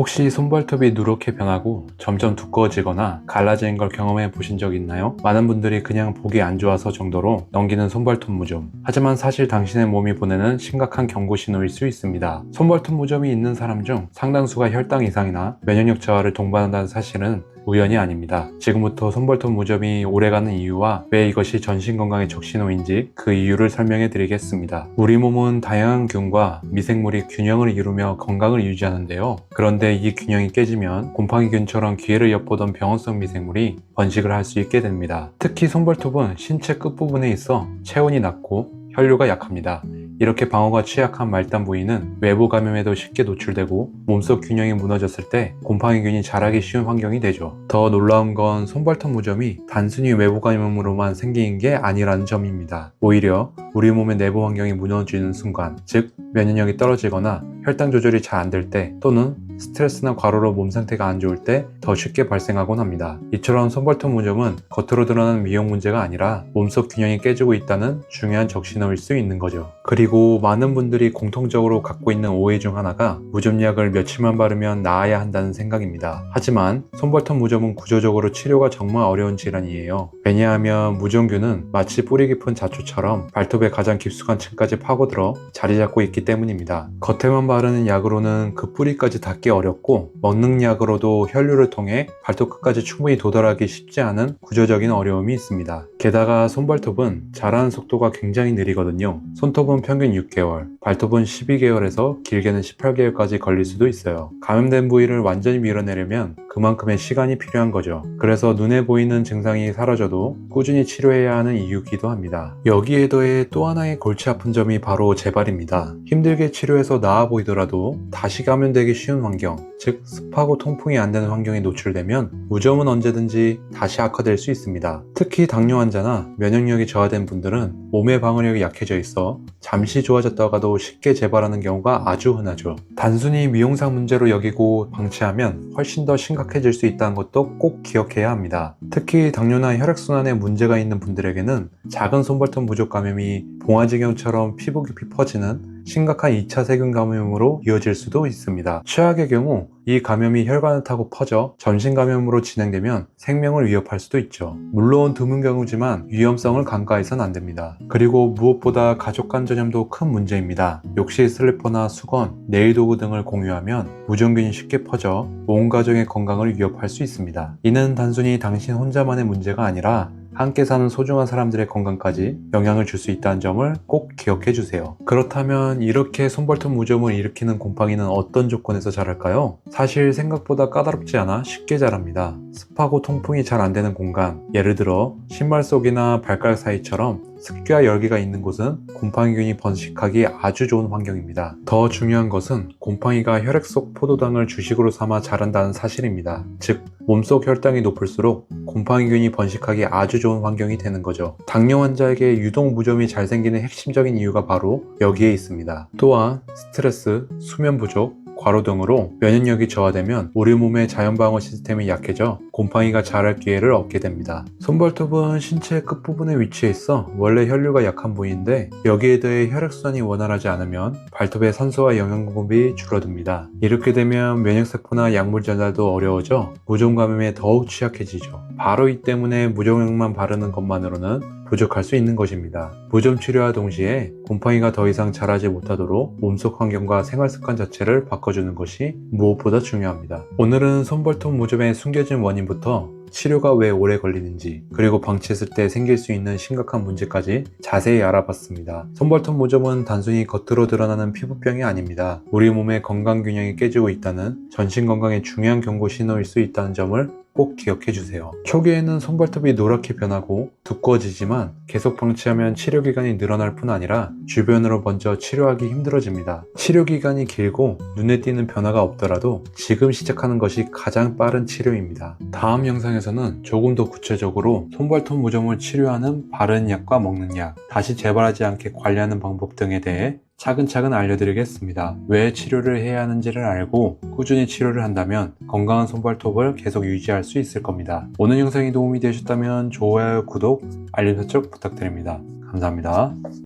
혹시 손발톱이 누렇게 변하고 점점 두꺼워지거나 갈라지는 걸 경험해 보신 적 있나요? 많은 분들이 그냥 보기 안 좋아서 정도로 넘기는 손발톱 무좀. 하지만 사실 당신의 몸이 보내는 심각한 경고 신호일 수 있습니다. 손발톱 무좀이 있는 사람 중 상당수가 혈당 이상이나 면역력 저하를 동반한다는 사실은 우연이 아닙니다. 지금부터 손발톱 무좀이 오래가는 이유와 왜 이것이 전신 건강의 적신호인지 그 이유를 설명해 드리겠습니다. 우리 몸은 다양한 균과 미생물이 균형을 이루며 건강을 유지하는데요. 그런데 이 균형이 깨지면 곰팡이균처럼 기회를 엿보던 병원성 미생물이 번식을 할 수 있게 됩니다. 특히 손발톱은 신체 끝부분에 있어 체온이 낮고 혈류가 약합니다. 이렇게 방어가 취약한 말단 부위는 외부 감염에도 쉽게 노출되고 몸속 균형이 무너졌을 때 곰팡이균이 자라기 쉬운 환경이 되죠. 더 놀라운 건 손발톱 무좀이 단순히 외부 감염으로만 생기는 게 아니라는 점입니다. 오히려 우리 몸의 내부 환경이 무너지는 순간, 즉 면역력이 떨어지거나 혈당 조절이 잘 안 될 때 또는 스트레스나 과로로 몸 상태가 안 좋을 때 더 쉽게 발생하곤 합니다. 이처럼 손발톱 무좀은 겉으로 드러나는 미용 문제가 아니라 몸속 균형이 깨지고 있다는 중요한 적신호일 수 있는 거죠. 그리고 많은 분들이 공통적으로 갖고 있는 오해 중 하나가 무좀약을 며칠만 바르면 나아야 한다는 생각입니다. 하지만 손발톱 무좀 은 구조적으로 치료가 정말 어려운 질환이에요. 왜냐하면 무좀균은 마치 뿌리 깊은 자초처럼 발톱의 가장 깊숙한 층까지 파고들어 자리 잡고 있기 때문입니다. 겉에만 바르는 약으로는 그 뿌리까지 닿기 어렵고 먹는 약으로도 혈류를 통해 발톱 끝까지 충분히 도달하기 쉽지 않은 구조적인 어려움이 있습니다. 게다가 손발톱은 자라는 속도가 굉장히 느리거든요. 손톱은 평균 6개월, 발톱은 12개월에서 길게는 18개월까지 걸릴 수도 있어요. 감염된 부위를 완전히 밀어내려면 그만큼의 시간이 필요 한 거죠. 그래서 눈에 보이는 증상이 사라져도 꾸준히 치료해야 하는 이유기도 합니다. 여기에 더해 또 하나의 골치 아픈 점이 바로 재발입니다. 힘들게 치료해서 나아 보이더라도 다시 감염되기 쉬운 환경, 즉 습하고 통풍이 안 되는 환경에 노출되면 무좀은 언제든지 다시 악화될 수 있습니다. 특히 당뇨 환자나 면역력이 저하된 분들은 몸의 방어력이 약해져 있어 잠시 좋아졌다가도 쉽게 재발하는 경우가 아주 흔하죠. 단순히 미용상 문제로 여기고 방치하면 훨씬 더 심각해질 수 있다는 것도 꼭 기억해야 합니다. 특히 당뇨나 혈액순환에 문제가 있는 분들에게는 작은 손발톱 무족 감염이 봉화지경처럼 피부 깊이 퍼지는 심각한 2차 세균 감염으로 이어질 수도 있습니다. 최악의 경우 이 감염이 혈관을 타고 퍼져 전신 감염으로 진행되면 생명을 위협할 수도 있죠. 물론 드문 경우지만 위험성을 간과해서는 안 됩니다. 그리고 무엇보다 가족 간 전염도 큰 문제입니다. 욕실 슬리퍼나 수건, 네일 도구 등을 공유하면 무좀균이 쉽게 퍼져 온 가족의 건강을 위협할 수 있습니다. 이는 단순히 당신 혼자만의 문제가 아니라 함께 사는 소중한 사람들의 건강까지 영향을 줄 수 있다는 점을 꼭 기억해 주세요. 그렇다면 이렇게 손발톱 무좀을 일으키는 곰팡이는 어떤 조건에서 자랄까요? 사실 생각보다 까다롭지 않아 쉽게 자랍니다. 습하고 통풍이 잘 안 되는 공간, 예를 들어 신발 속이나 발가락 사이처럼 습기와 열기가 있는 곳은 곰팡이균이 번식하기 아주 좋은 환경입니다. 더 중요한 것은 곰팡이가 혈액 속 포도당을 주식으로 삼아 자란다는 사실입니다. 즉, 몸속 혈당이 높을수록 곰팡이균이 번식하기 아주 좋은 환경이 되는 거죠. 당뇨 환자에게 유독 무좀이 잘 생기는 핵심적인 이유가 바로 여기에 있습니다. 또한 스트레스, 수면 부족, 과로 등으로 면역력이 저하되면 우리 몸의 자연 방어 시스템이 약해져 곰팡이가 자랄 기회를 얻게 됩니다. 손발톱은 신체 끝부분에 위치해 있어 원래 혈류가 약한 부위인데 여기에 더해 혈액순환이 원활하지 않으면 발톱의 산소와 영양 공급이 줄어듭니다. 이렇게 되면 면역세포나 약물 전달도 어려워져 무좀 감염에 더욱 취약해지죠. 바로 이 때문에 무좀약만 바르는 것만으로는 부족할 수 있는 것입니다. 무좀 치료와 동시에 곰팡이가 더 이상 자라지 못하도록 몸속 환경과 생활 습관 자체를 바꿔주는 것이 무엇보다 중요합니다. 오늘은 손발톱 무좀의 숨겨진 원인부터 치료가 왜 오래 걸리는지 그리고 방치했을 때 생길 수 있는 심각한 문제까지 자세히 알아봤습니다. 손발톱 무좀은 단순히 겉으로 드러나는 피부병이 아닙니다. 우리 몸의 건강 균형이 깨지고 있다는 전신 건강의 중요한 경고 신호일 수 있다는 점을 꼭 기억해 주세요. 초기에는 손발톱이 노랗게 변하고 두꺼워지지만 계속 방치하면 치료 기간이 늘어날 뿐 아니라 주변으로 먼저 치료하기 힘들어집니다. 치료 기간이 길고 눈에 띄는 변화가 없더라도 지금 시작하는 것이 가장 빠른 치료입니다. 다음 영상에서는 조금 더 구체적으로 손발톱 무좀을 치료하는 바른 약과 먹는 약, 다시 재발하지 않게 관리하는 방법 등에 대해 차근차근 알려드리겠습니다. 왜 치료를 해야 하는지를 알고 꾸준히 치료를 한다면 건강한 손발톱을 계속 유지할 수 있을 겁니다. 오늘 영상이 도움이 되셨다면 좋아요, 구독, 알림 설정 부탁드립니다. 감사합니다.